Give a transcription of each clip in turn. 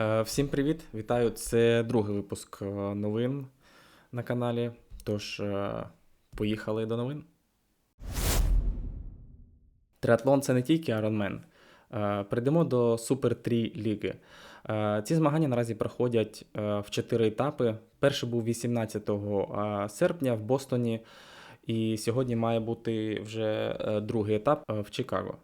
Е, Всім привіт! Вітаю! Це другий випуск е, новин на каналі. Тож, е, поїхали до новин. Триатлон це не тільки Ironman. Перейдемо до Super 3 ліги. Ці змагання наразі проходять в чотири етапи. Перший був 18 е, серпня в Бостоні, і сьогодні має бути вже другий етап в Чикаго.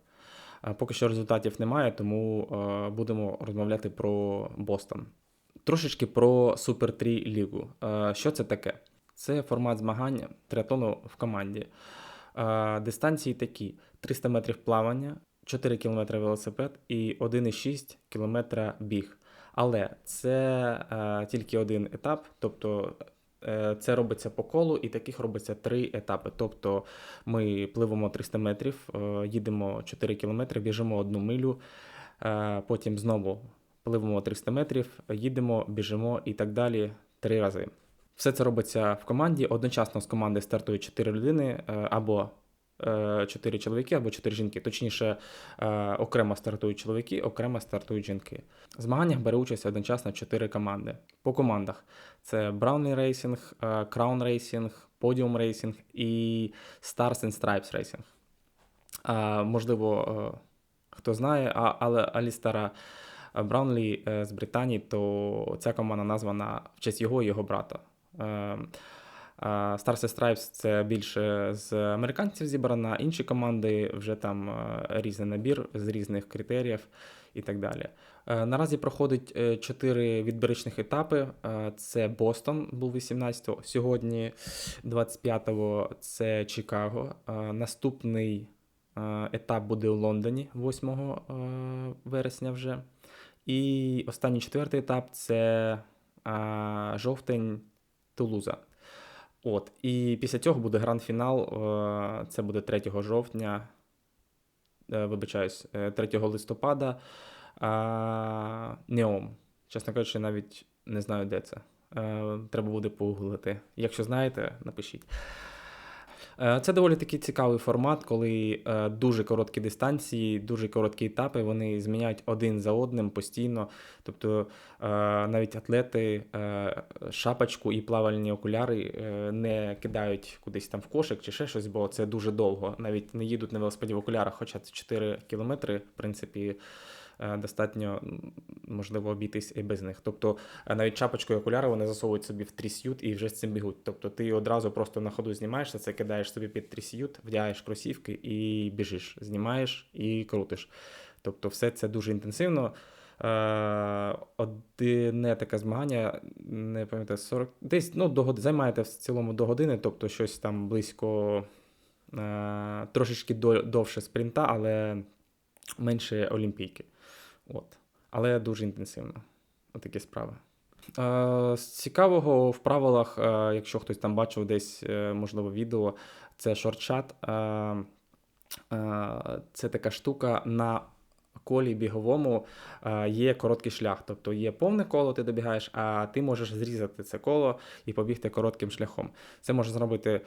Поки що результатів немає, тому е, будемо розмовляти про Бостон. Трошечки про Супер 3 лігу. Е, Що це таке? Це формат змагання триатлону в команді. Е, Дистанції такі: 300 метрів плавання, 4 км велосипед і 1,6 км біг. Але це тільки один етап, тобто це робиться по колу, і таких робиться три етапи. Тобто ми пливемо 300 метрів, е, їдемо 4 кілометри, біжимо одну милю, е, потім знову пливемо 300 метрів, їдемо, біжимо і так далі три рази. Все це робиться в команді. Одночасно з команди стартують 4 людини е, або 4 чоловіки, або 4 жінки. Точніше, е, окремо стартують чоловіки, окремо стартують жінки. В змаганнях бере участь одночасно 4 команди. По командах це Brownlee Racing, е, Crown Racing, Podium Racing і Stars and Stripes Racing. Можливо, е, хто знає, але Алістера Браунлі е, з Британії, то ця команда названа в честь його і його брата. Stars and Stripes це більше з американців зібрана, інші команди вже там різний набір з різних критеріїв і так далі. Е, Наразі проходить е, чотири відбірочних етапи. Е, Це Бостон був 18-го, сьогодні 25-го це Чикаго. Наступний етап буде у Лондоні 8 е, вересня вже. І останній четвертий етап це жовтень Тулуза. От. І після цього буде гранд-фінал. е, Це буде 3 жовтня, е, вибачаюсь, е, 3 листопада. Неом. Чесно кажучи, навіть не знаю, де це. Е, Треба буде погуглити. Якщо знаєте, напишіть. Е, Це доволі такий цікавий формат, коли е, дуже короткі дистанції, дуже короткі етапи, вони зміняють один за одним постійно. Тобто е, навіть атлети шапочку і плавальні окуляри не кидають кудись там в кошик чи ще щось, бо це дуже довго. Навіть не їдуть на велосипеді в окулярах, хоча це 4 кілометри, в принципі. Е, Достатньо можливо обійтись і без них. Тобто е, навіть шапочку і окуляри вони засовують собі в трісют і вже з цим бігуть. Тобто ти одразу просто на ходу знімаєшся, це кидаєш собі під трісют, вдягаєш кросівки і біжиш. Знімаєш і крутиш. Тобто, все це дуже інтенсивно. Е, Одне таке змагання, не пам'ятаю, 40, десь ну, до, год- займаєте в цілому до години, тобто щось там близько трошечки до, довше спринта, але менше олімпійки. От. Але дуже інтенсивно. Отакі справи. Е, з цікавого в правилах, е, якщо хтось там бачив десь, е, можливо, відео, це шортчат. Це така штука на колі біговому є короткий шлях. Тобто є повне коло, ти добігаєш, а ти можеш зрізати це коло і побігти коротким шляхом. Це може зробити.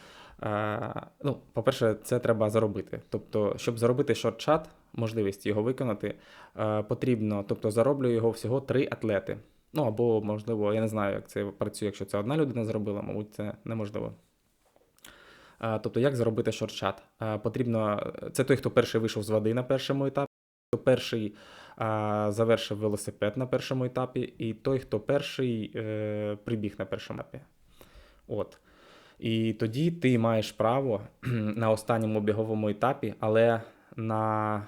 Ну, по-перше, це треба заробити. Тобто, щоб заробити шортчат, можливість його виконати, е, потрібно, тобто зароблює його всього три атлети. Ну або, можливо, я не знаю, як це працює, якщо це одна людина зробила, мабуть, це неможливо. Е, Тобто, як заробити шортчат? Е, Потрібно, це той, хто перший вийшов з води на першому етапі, хто перший завершив велосипед на першому етапі, і той, хто перший прибіг на першому етапі. От. І тоді ти маєш право на останньому біговому етапі, але на,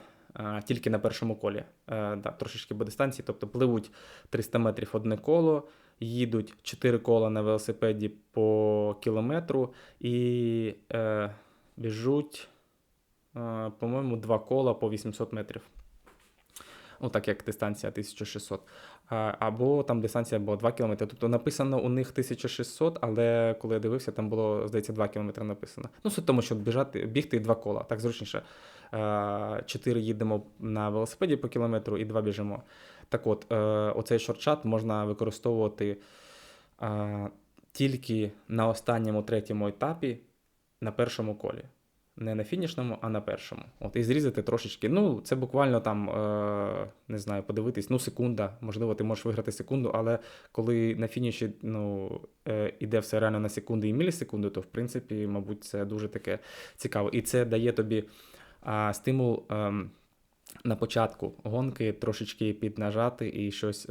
тільки на першому колі. Е, да, трошечки по дистанції, тобто пливуть 300 метрів одне коло, їдуть 4 кола на велосипеді по кілометру і е, біжуть, е, по-моєму, 2 кола по 800 метрів. Ну, так як дистанція 1600. Або там дистанція була 2 км. Тобто написано у них 1600, але коли я дивився, там було, здається, 2 км написано. Ну, суть тому, що бігти 2 кола, так зручніше. 4 їдемо на велосипеді по кілометру і 2 біжимо. Так от, е, оцей шортчат можна використовувати е, тільки на останньому третьому етапі на першому колі. не на фінішному, а на першому. От, і зрізати трошечки. Ну, це буквально там, е, не знаю, подивитись, ну, секунда. Можливо, ти можеш виграти секунду, але коли на фініші ну, е, іде все реально на секунди і мілісекунди, то в принципі, мабуть, це дуже таке цікаво. І це дає тобі стимул. ем, на початку гонки трошечки піднажати і щось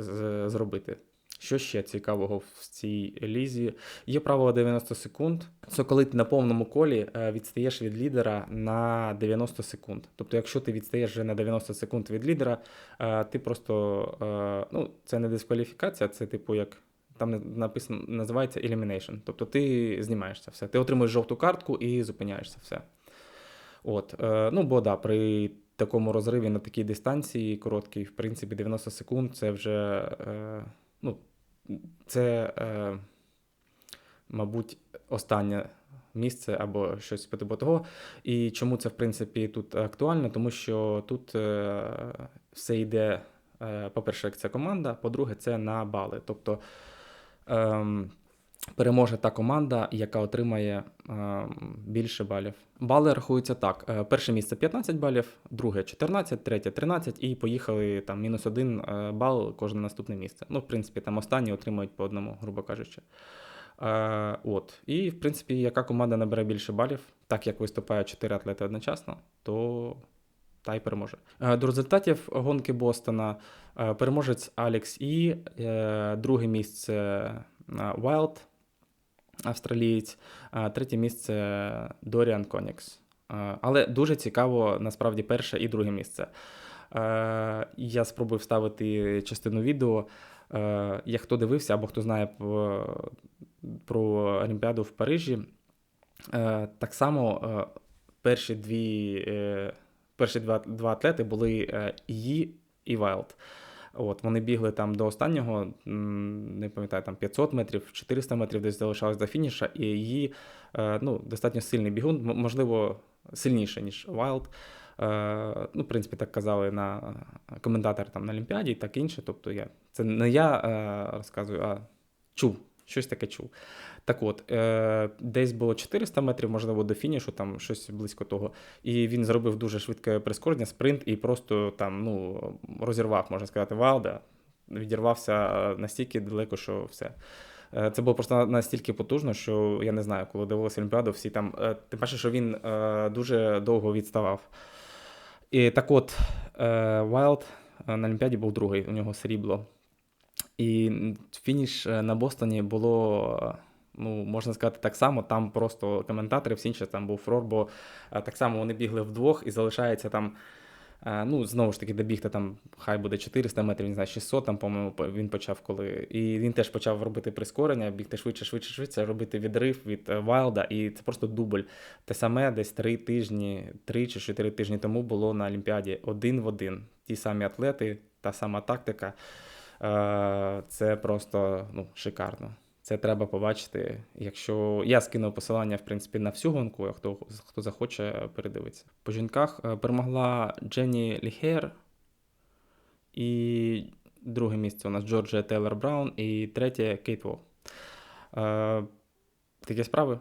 зробити. Що ще цікавого в цій лізі? Є правило 90 секунд. Це коли ти на повному колі е, відстаєш від лідера на 90 секунд. Тобто, якщо ти відстаєш вже на 90 секунд від лідера, е, ти просто е, ну, це не дискваліфікація, це типу як. Там написано, називається elimination. Тобто ти знімаєшся все. Ти отримуєш жовту картку і зупиняєшся все. От, е, ну, бо да, при такому розриві на такій дистанції короткій, в принципі, 90 секунд це вже, е, ну, це, е, мабуть, останнє місце або щось по типу того. І чому це, в принципі, тут актуально? Тому що тут все йде, по-перше, як це команда, по-друге, це на бали. Тобто ем, переможе та команда, яка отримає ем, більше балів. Бали рахуються так: Е, перше місце 15 балів, друге 14, третє 13, і поїхали там мінус один е, бал кожне наступне місце. Ну, в принципі, там останні отримують по одному, грубо кажучи. Е, от. І, в принципі, яка команда набере більше балів, так як виступають 4 атлети одночасно, то та й переможе. Е, До результатів гонки Бостона е, переможець Алекс І, е, друге місце е, Wild, австралієць, третє місце Доріан Конікс. Е, Але дуже цікаво насправді перше і друге місце. Е, Я спробую вставити частину відео. Е, Як хто дивився або хто знає про Олімпіаду в Парижі, так само перші дві, перші два, два атлети були е, Ї і Вайлд. От, вони бігли там до останнього, не пам'ятаю, там 500 метрів, 400 метрів десь залишалось до фініша, і її е, ну, достатньо сильний бігун, можливо, сильніше, ніж Wild. Е, ну, в принципі, так казали на коментатор там на Олімпіаді і так інше. Тобто я, це не я е, розказую, а чув, щось таке чув. Так от, е, десь було 400 метрів, можливо, до фінішу, там щось близько того. І він зробив дуже швидке прискорення, спринт і просто там ну, розірвав, можна сказати, Валда. Відірвався настільки далеко, що все. Е, Це було просто настільки потужно, що я не знаю, коли дивилися Олімпіаду, всі там. е, Тим паче, що він е, дуже довго відставав. І так от, Вайлд на Олімпіаді був другий, у нього срібло. І фініш е, на Бостоні було, е, ну, можна сказати, так само. Там просто коментатори, всі інші там був фрор, бо е, так само вони бігли вдвох і залишається там. Ну, знову ж таки, добігти там, хай буде 400 метрів, не знаю, 600, там, по-моєму, він почав коли. І він теж почав робити прискорення, бігти швидше, швидше, швидше, робити відрив від Вайлда, і це просто дубль. Те саме десь три тижні, три чи чотири тижні тому було на Олімпіаді один в один. Ті самі атлети, та сама тактика. Е, Це просто ну, шикарно. Це треба побачити. Якщо я скинув посилання, в принципі, на всю гонку, хто, хто захоче, передивиться. По жінках е, перемогла Дженні Ліхер. І друге місце у нас Джорджія Тейлор Браун, і третє Кейт Вол. Такі справи.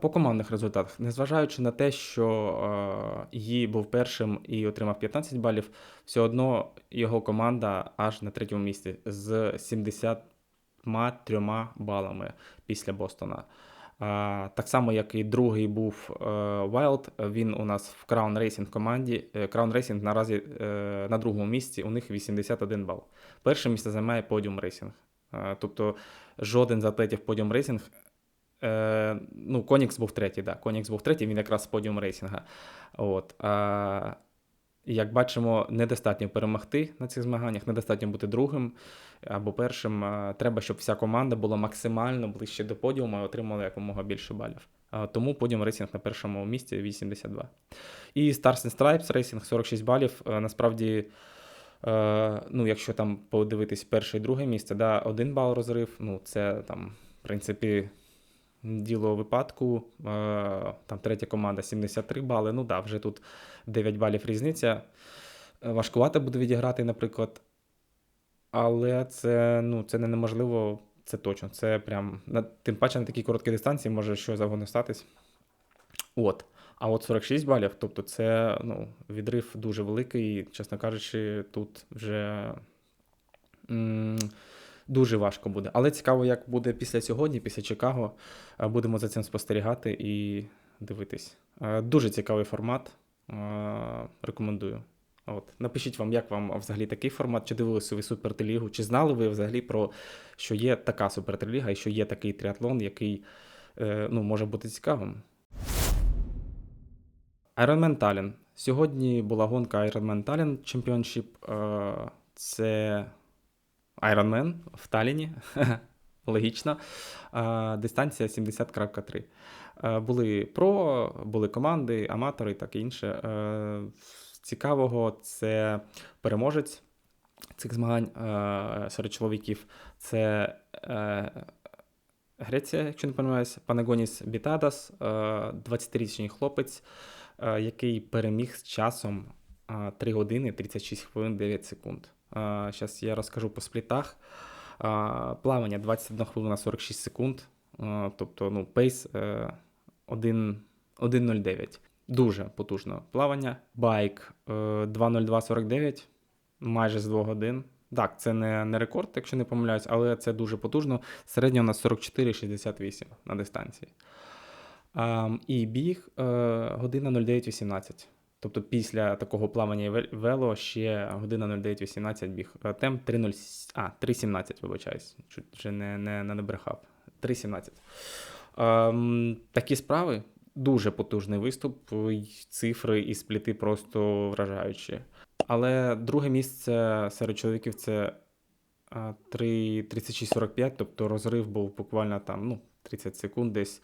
По командних результатах, незважаючи на те, що її був першим і отримав 15 балів, все одно його команда аж на третьому місці з 73 балами після Бостона. Так само, як і другий був е, Wild, він у нас в Crown Racing команді. Е, Crown Racing наразі е, на другому місці, у них 81 бал. Перше місце займає Podium Racing. Тобто жоден з атлетів Podium Racing. Е, ну, Конікс був третій, да. Конікс був третій, він якраз з подіум рейсінга. От. А, як бачимо, недостатньо перемогти на цих змаганнях, недостатньо бути другим або першим. Треба, щоб вся команда була максимально ближче до подіуму і отримала якомога більше балів. Тому подіум рейсінг на першому місці 82. І Stars and Stripes рейсінг 46 балів. Насправді, е, ну, якщо там подивитись перше і друге місце, да, один бал розрив, ну, це там, в принципі. Діло випадку, е, там третя команда 73 бали. Ну да, вже тут 9 балів різниця. Е, Важкувато буде відіграти, наприклад. Але це, ну, це не неможливо, це точно. Це прям, на, тим паче на такій короткій дистанції може що завгодно статись. От. А от 46 балів, тобто це ну, відрив дуже великий, і, чесно кажучи, тут вже м, дуже важко буде. Але цікаво, як буде після сьогодні, після Чикаго. Е, Будемо за цим спостерігати і дивитись. Е, Дуже цікавий формат. Е, Рекомендую. От. Напишіть вам, як вам взагалі такий формат, чи дивилися ви супертелігу, чи знали ви взагалі про що є така супертеліга і що є такий тріатлон, який ну, може бути цікавим. Ironman Tallinn. Сьогодні була гонка Ironman Tallinn Championship. Е, Це Ironman в Талліні. Логічно. Дистанція 70.3. Е, Були про, були команди, аматори і таке інше. Цікавого це переможець цих змагань серед чоловіків. Це е, Греція, якщо не помиляюсь, Панагоніс Бітадас, е, 20-річний хлопець, який переміг з часом е, 3 години 36 хвилин 9 секунд. Зараз я розкажу по сплітах. Е, Плавання 21 хвилина 46 секунд. Е, Тобто, ну, пейс е, 1 1.09. Дуже потужно плавання. Байк е, 2.02.49, майже з 2 годин. Так, це не, не рекорд, якщо не помиляюсь, але це дуже потужно. Середньо у нас 44,68 на дистанції. І біг е, година 09.18. Тобто після такого плавання вело ще година 09.18 біг. Е, Темп 3.0, а, 3.17, вибачаюсь. Чуть вже не, не, не набрехав. 3.17. Ем, такі справи. Дуже потужний виступ. Цифри і спліти просто вражаючі. Але друге місце серед чоловіків це а, 3 36-45, тобто розрив був буквально там ну, 30 секунд десь.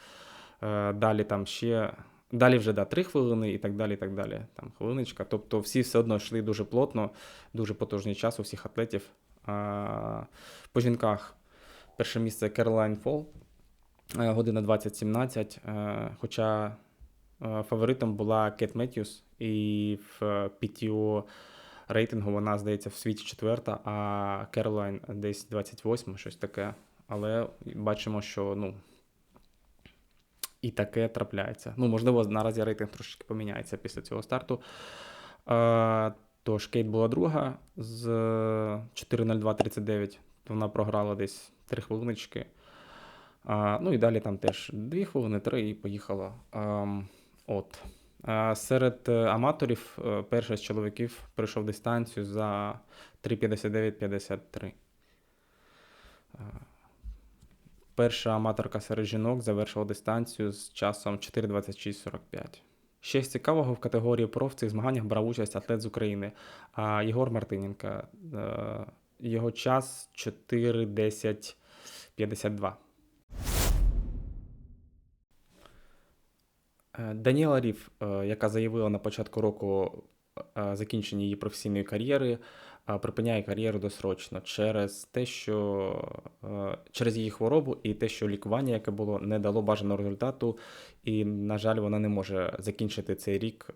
Е, Далі там ще. Далі вже да, 3 хвилини і так далі. і так далі. Там хвилиночка. Тобто всі все одно йшли дуже плотно, дуже потужний час у всіх атлетів. А, По жінках перше місце Caroline Фол, е, година 20.17. е, Хоча е, фаворитом була Кет Меттьюс, і в PTO рейтингу вона, здається, в світі четверта, а Керолайн десь 28, щось таке. Але бачимо, що ну, і таке трапляється. Ну, можливо, наразі рейтинг трошки поміняється після цього старту. Е, тож Кейт була друга з 4.02.39. Вона програла десь 3 хвилиночки. Ну і далі там теж 2 хвилини, 3 і поїхала. От. Серед е, аматорів е, перший з чоловіків пройшов дистанцію за 3.59.53. Перша аматорка серед жінок завершила дистанцію з часом 4.26.45. Ще з цікавого в категорії ПРО в цих змаганнях брав участь атлет з України Єгор Мартиненко. Е, Його час 4.10.52. Е, Даніела Рів, е, яка заявила на початку року закінчення її професійної кар'єри, припиняє кар'єру досрочно через те, що через її хворобу і те, що лікування, яке було, не дало бажаного результату, і, на жаль, вона не може закінчити цей рік,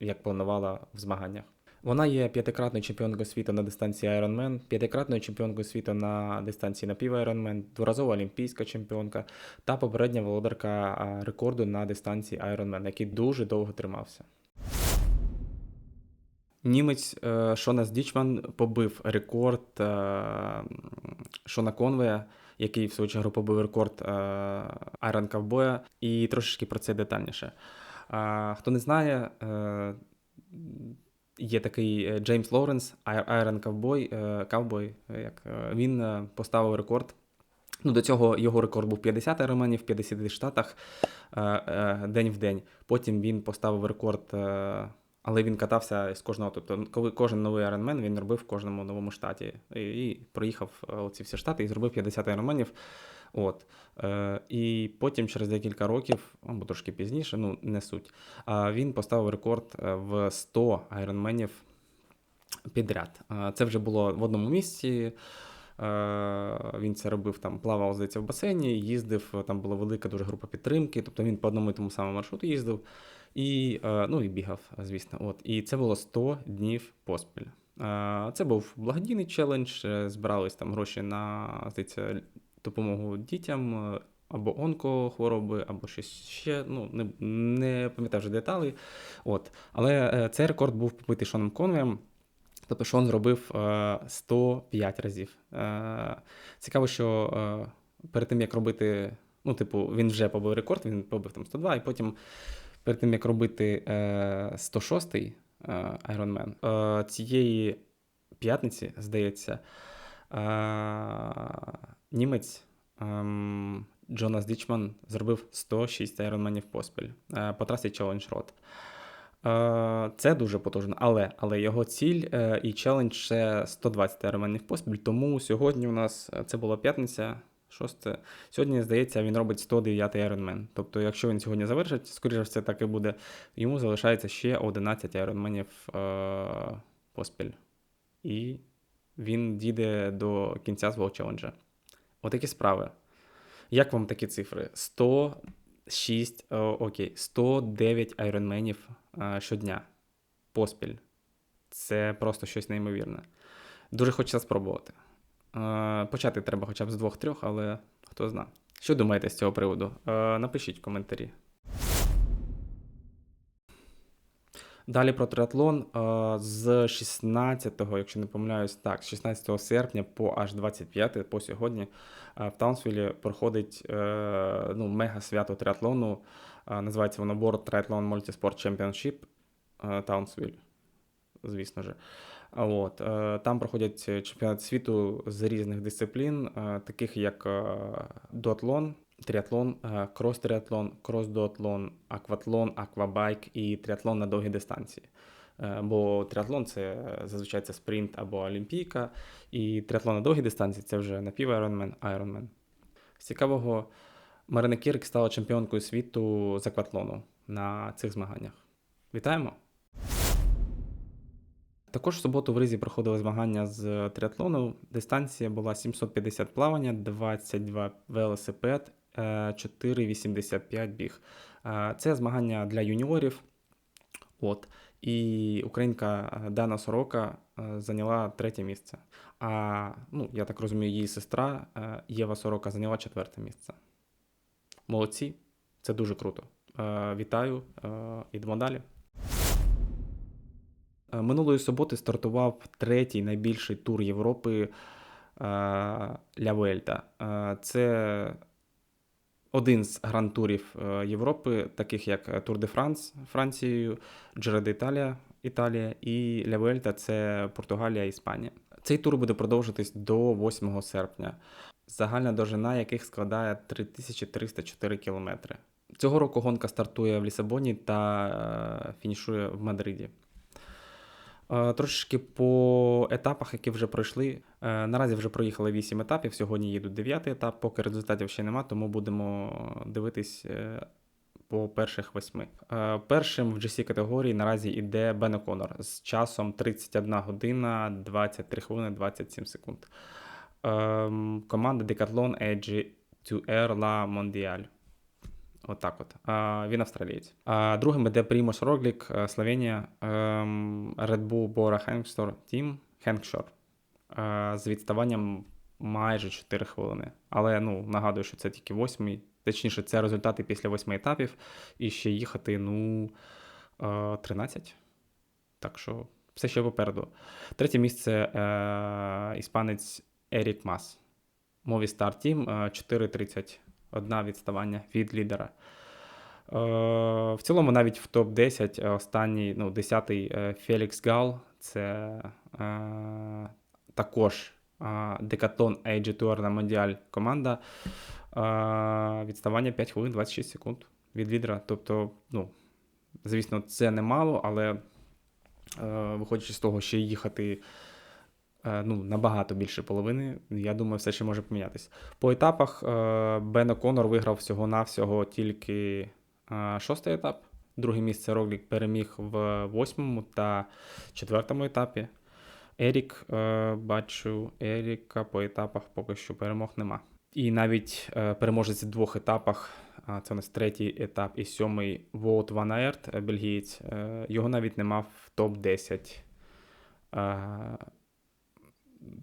як планувала в змаганнях. Вона є п'ятикратною чемпіонкою світу на дистанції Ironman, п'ятикратною чемпіонкою світу на дистанції напів Ironman, дворазова олімпійська чемпіонка та попередня володарка рекорду на дистанції Ironman, який дуже довго тримався. Німець е, Шонас Дічман побив рекорд е, Шона Конвея, який в свою чергу побив рекорд е, Айрон Ковбоя, і трошечки про це детальніше. Хто не знає, е, є такий е, Джеймс Лоуренс, Айрон Ковбой, е, Ковбой, е, як е, він е, поставив рекорд. Ну, до цього його рекорд був 50 айронменів в 50 штатах е, е, день в день. Потім він поставив рекорд, е, але він катався з кожного. Тобто, коли кожен новий айронмен він робив в кожному новому штаті. І, і проїхав е, оці всі штати і зробив 50 айронменів. От. Е, і потім, через декілька років, або трошки пізніше, ну не суть, він поставив рекорд е, в 100 айронменів підряд. Е, Це вже було в одному місці. Він це робив там, плавав, здається, в басейні, їздив, там була велика дуже група підтримки, тобто він по одному і тому самому маршруту їздив і, е, ну, і бігав, звісно. От. І це було 100 днів поспіль. Е, Це був благодійний челендж, е, збирались там гроші на здається, допомогу дітям, або онкохвороби, або щось ще. Ну, не, не пам'ятаю вже деталі. От. Але цей рекорд був побитий Шоном Конвеєм. Тобто Шон зробив е, 105 разів. Цікаво, що перед тим, як робити, ну, типу, він вже побив рекорд, він побив там 102, і потім перед тим, як робити е, 106-й е, Ironman, е, цієї п'ятниці, здається, е, німець ем, Джонас Дічман зробив 106 айронменів поспіль е, по трасі Challenge Road. Е, Це дуже потужно, але але його ціль е, і челендж це 120 айронменів поспіль. Тому сьогодні у нас е, це була п'ятниця. Шосте. Сьогодні, здається, він робить 109 Ironman. Тобто, якщо він сьогодні завершить, скоріше все так і буде, йому залишається ще 11 айронменів е- поспіль. І він дійде до кінця свого челенджа. Отакі справи. Як вам такі цифри? 106, о, окей, 109 айронменів е, щодня. Поспіль. Це просто щось неймовірне. Дуже хочеться спробувати. Е, Почати треба хоча б з двох-трьох, але хто зна. Що думаєте з цього приводу? Е, Напишіть в коментарі. Далі про триатлон Е, з 16, якщо не помиляюсь, так, з 16 серпня по аж 25 по сьогодні в Таунсвілі проходить ну, мега свято триатлону. Називається воно World Triathlon Multisport Championship Таунсвіль, звісно ж. От, е, там проходять чемпіонати світу з різних дисциплін, е, таких як е, дуатлон, тріатлон, крос-тріатлон, крос-дуатлон, акватлон, аквабайк і тріатлон на довгі дистанції. Бо тріатлон це зазвичай це спринт або олімпійка, і тріатлон на довгі дистанції це вже напів Ironman, Ironman. З цікавого, Марина Кірк стала чемпіонкою світу з акватлону на цих змаганнях. Вітаємо! Також в суботу в Ризі проходили змагання з триатлону. Дистанція була 750 плавання, 22 велосипед, е, 4,85 біг. Е, Це змагання для юніорів. От. І українка е, Дана Сорока е, зайняла третє місце. А ну, я так розумію, її сестра е, Єва Сорока зайняла четверте місце. Молодці, це дуже круто. Е, Вітаю, е, ідемо далі. Е, Минулої суботи стартував третій найбільший тур Європи е, Ля Vuelta. Е, Це один з гран-турів Європи, таких як Тур де Франс Францією, Джиро де Італія, Італія і Ля Vuelta – це Португалія, Іспанія. Цей тур буде продовжитись до 8 серпня, загальна довжина яких складає 3304 кілометри. Цього року гонка стартує в Лісабоні та фінішує в Мадриді. Е, Трошечки по етапах, які вже пройшли. Е, Наразі вже проїхали 8 етапів. Сьогодні їдуть 9 етап, поки результатів ще нема, тому будемо дивитись е, по перших восьми. Першим в GC категорії наразі йде Бен О'Конор з часом 31 година 23 хвилини 27 секунд. Ем, Команда Decathlon Edge to Air La Mondial. Отак от. А, він австралієць. А другим іде Прімос Роглік, е, Словенія, ем, Red Bull Бора Хенкстор Team Хенкшор е, з відставанням майже 4 хвилини. Але ну, нагадую, що це тільки восьмий. Точніше, це результати після восьми етапів. І ще їхати, ну, е, 13. Так що все ще попереду. Третє місце е, іспанець Ерік Мас. Movistar Team е, 4.30 одна відставання від лідера. Е, В цілому, навіть в топ-10 е, останній, ну, 10-й е, Фелікс Гал, це також е, Decathlon AG Tour на Мондіаль команда. Відставання 5 хвилин 26 секунд від лідера. Тобто, ну, звісно, це немало, але виходячи з того, що їхати ну, набагато більше половини, я думаю, все ще може помінятися. По етапах е, Бен О'Конор виграв всього-навсього тільки е, шостий етап. Друге місце Роглік переміг в восьмому та четвертому етапі. Ерік, е, бачу, Еріка по етапах поки що перемог нема. І навіть е, переможець в двох етапах, це у нас третій етап і сьомий Воут Ван Аерт, е, бельгієць, е, його навіть нема в топ-10 е,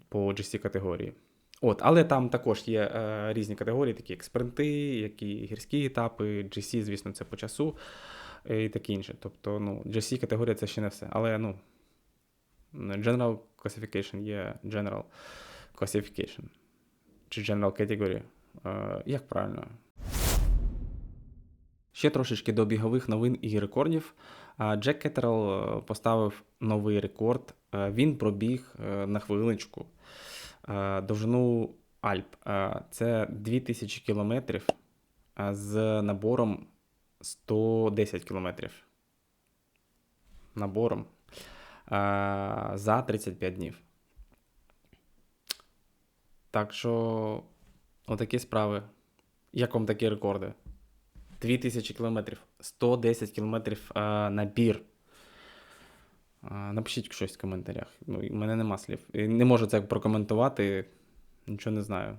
по GC категорії. От, але там також є е, різні категорії, такі як спринти, які гірські етапи, GC, звісно, це по часу е, і таке інше. Тобто, ну, GC категорія це ще не все. Але ну, General Classification є General Classification. Чи General Category. Е, як правильно? Ще трошечки до бігових новин і рекордів. Джек Кеттерл е, поставив новий рекорд. Е, Він пробіг е, на хвилиночку е, довжину Альп. Це 2000 кілометрів з набором 110 кілометрів. Набором за 35 днів. Так що, отакі справи. Як вам такі рекорди? 2000 кілометрів, 110 кілометрів набір. Напишіть щось в коментарях. Ну, мене нема слів. І Не можу це прокоментувати, нічого не знаю.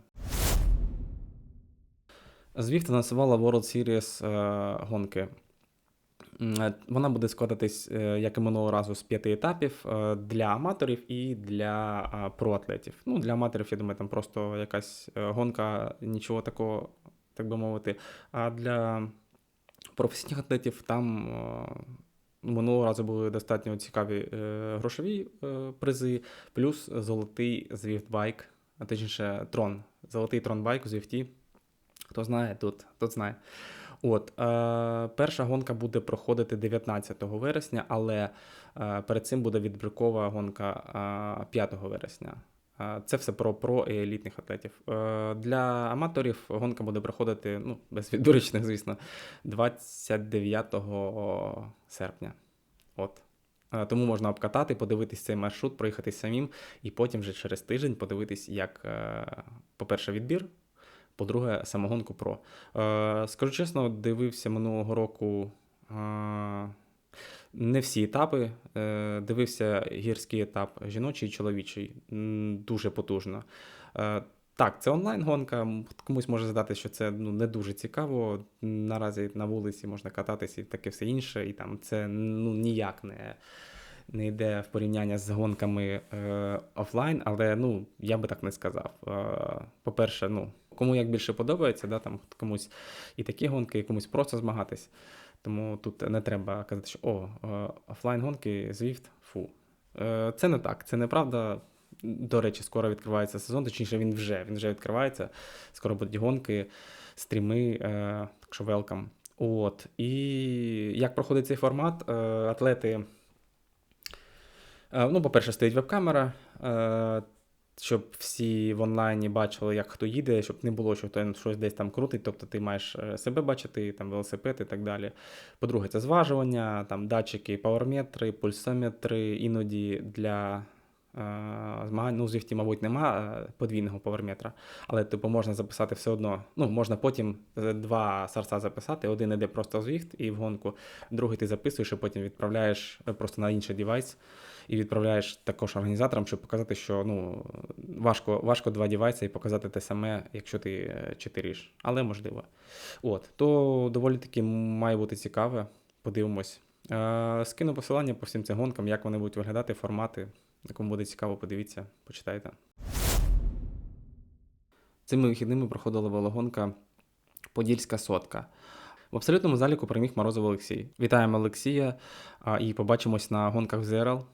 Zwift анонсувала World Series е, гонки. Е, Вона буде складатись, е, як і минулого разу, з п'яти етапів е, для аматорів і для проатлетів. Ну, для аматорів, я думаю, там просто якась гонка, нічого такого, так би мовити. А для професійних атлетів там минулого разу були достатньо цікаві е, грошові е, призи, плюс золотий Zwift Bike, а точніше Трон. Золотий Трон Байк у Zwift. Хто знає, тут, тут знає. От, е, перша гонка буде проходити 19 вересня, але е, перед цим буде відбіркова гонка е, 5 вересня. Це все про про елітних атлетів. Е, Для аматорів гонка буде проходити, ну, без відбірочних, звісно, 29 серпня. От. Е, Тому можна обкатати, подивитись цей маршрут, проїхати самим, і потім вже через тиждень подивитись, як, е, по-перше, відбір, по-друге, самогонку Про. Скажу чесно, дивився минулого року не всі етапи. Е, Дивився гірський етап жіночий і чоловічий. Дуже потужно. Е, Так, це онлайн-гонка. Комусь може здати, що це ну, не дуже цікаво. Наразі на вулиці можна кататися і таке все інше, і там це ну, ніяк не, не йде в порівняння з гонками е, офлайн, але ну, я би так не сказав. Е, по-перше, ну, кому як більше подобається, да, там комусь і такі гонки, і комусь просто змагатись. Тому тут не треба казати, що о, е, офлайн-гонки, Zwift, фу. Е, Це не так, це неправда. До речі, скоро відкривається сезон, точніше, він вже він вже відкривається. Скоро будуть гонки, стріми, е, так що welcome. От. І як проходить цей формат? Атлети. Ну, по-перше, стоїть веб-камера, щоб всі в онлайні бачили, як хто їде, щоб не було, що хто щось десь там крутить. Тобто ти маєш е, себе бачити, там велосипед і так далі. По-друге, це зважування, там датчики, пауерметри, пульсометри, іноді для е, змагань. Ну, Zwift, мабуть, нема е, подвійного пауерметра, але типу можна записати все одно. Ну, можна потім два сорса записати. Один іде просто в Zwift і в гонку, другий ти записуєш і потім відправляєш просто на інший девайс. І відправляєш також організаторам, щоб показати, що ну, важко, важко два девайси і показати те саме, якщо ти е. Але можливо. От, то доволі таки має бути цікаве. Подивимось. Е, скину посилання по всім цим гонкам, як вони будуть виглядати, формати. Кому буде цікаво, подивіться, почитайте. Цими вихідними проходила велогонка Подільська сотка. В абсолютному заліку переміг Морозов Олексій. Вітаємо Олексія і побачимось на гонках в ЗРЛ.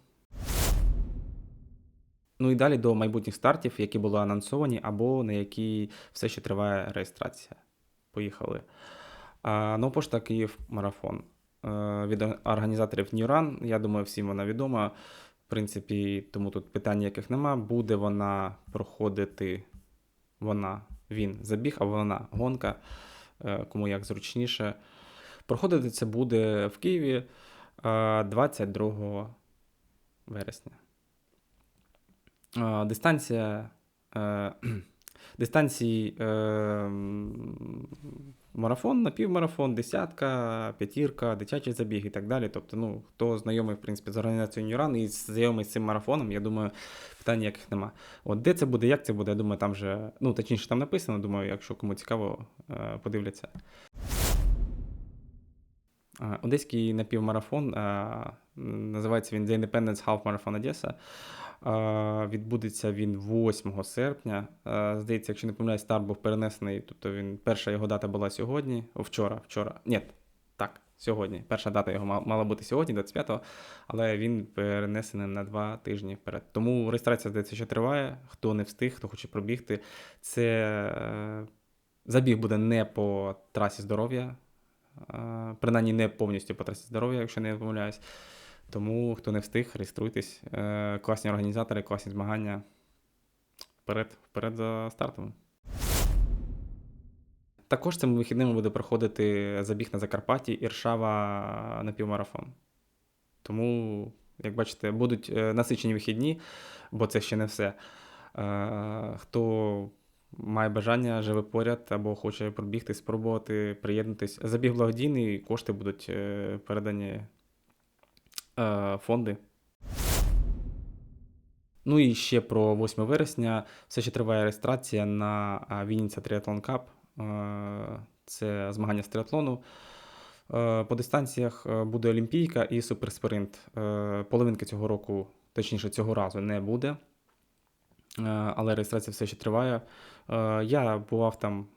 Ну і далі до майбутніх стартів, які були анонсовані, або на які все ще триває реєстрація. Поїхали. А, Нова пошта Київ марафон. Е, Від організаторів New Run, я думаю, всім вона відома. В принципі, тому тут питань ніяких нема. Буде вона проходити, вона, він забіг, а вона гонка, е, кому як зручніше. Проходити це буде в Києві е, 22 вересня. Е, Дистанція. е, Дистанції е, марафон, напівмарафон, десятка, п'ятірка, дитячий забіг і так далі. Тобто, ну, хто знайомий, в принципі, з організацією Нюран і знайомий з цим марафоном, я думаю, питань ніяких нема. От де це буде, як це буде, я думаю, там вже, ну, точніше, там написано, думаю, якщо кому цікаво, подивляться. Одеський напівмарафон, називається він The Independence Half Marathon Одеса. Відбудеться він 8 серпня. Здається, якщо не помиляюсь, старт був перенесений. Тобто він перша його дата була сьогодні. Вчора, вчора. Ні, так, сьогодні. Перша дата його мала бути сьогодні, 25-го, але він перенесений на два тижні вперед. Тому реєстрація, здається, ще триває. Хто не встиг, хто хоче пробігти. Це е, забіг буде не по трасі здоров'я, е, принаймні не повністю по трасі здоров'я, якщо не помиляюсь. Тому хто не встиг, реєструйтесь. Е, Класні організатори, класні змагання. Вперед, вперед за стартом. Також цими вихідними буде проходити забіг на Закарпатті Іршава на півмарафон. Тому, як бачите, будуть е, насичені вихідні, бо це ще не все. Е, Хто має бажання, живе поряд або хоче пробігти, спробувати, приєднатись. Забіг благодійний, кошти будуть передані е, фонди. Ну і ще про 8 вересня. Все ще триває реєстрація на а, Вінниця Triathlon Cup. Е, Це змагання з триатлону. Е, По дистанціях е, буде Олімпійка і суперспринт. Е, Половинки цього року, точніше, цього разу не буде. Е, Але реєстрація все ще триває. Е, Я бував там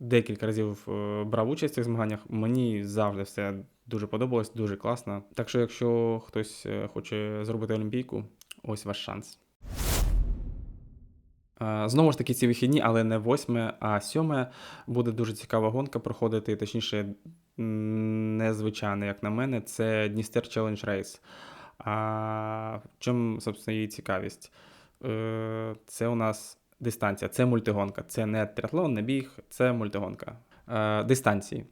декілька разів е, брав участь в цих змаганнях. Мені завжди все дуже подобалось, дуже класно. Так що, якщо хтось е, хоче зробити Олімпійку, ось ваш шанс. Е, Знову ж таки, ці вихідні, але не 8, а 7 буде дуже цікава гонка проходити, точніше, незвичайно, як на мене, це Дністер Challenge Race. А в чому, собственно, її цікавість? Е, Це у нас дистанція, це мультигонка. Це не триатлон, не біг, це мультигонка. Дистанції.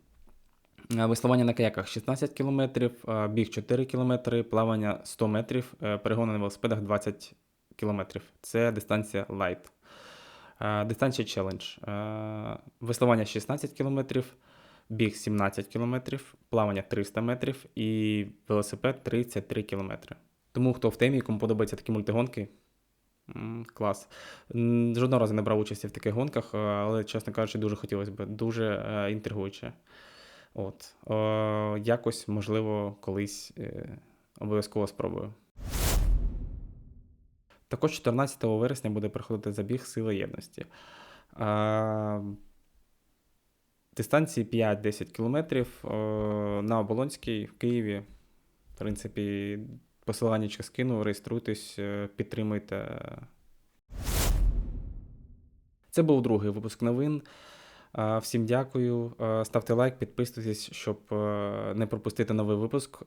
Е, Веслування на каяках 16 км, е, біг 4 км, плавання 100 метрів, е, перегони на велосипедах 20 км. Це дистанція. Е, Дистанція. Е, Веслування 16 км, біг 17 км, плавання 300 метрів і велосипед 33 км. Тому хто в темі, кому подобаються такі мультигонки, клас. Жодного разу не брав участі в таких гонках, але, чесно кажучи, дуже хотілося б. Дуже інтригуюче. От. Е, якось, можливо, колись е, обов'язково спробую. Також 14 вересня буде проходити забіг Сила єдності. Е, дистанції 5-10 кілометрів е, на Оболонській в Києві. В принципі, посилання скину, реєструйтесь, е, підтримуйте. Це був другий випуск новин. Е, Всім дякую. Е, Ставте лайк, підписуйтесь, щоб е, не пропустити новий випуск.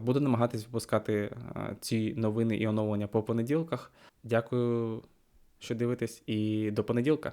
Буду намагатись випускати ці новини і оновлення по понеділках. Дякую, що дивитесь, і до понеділка.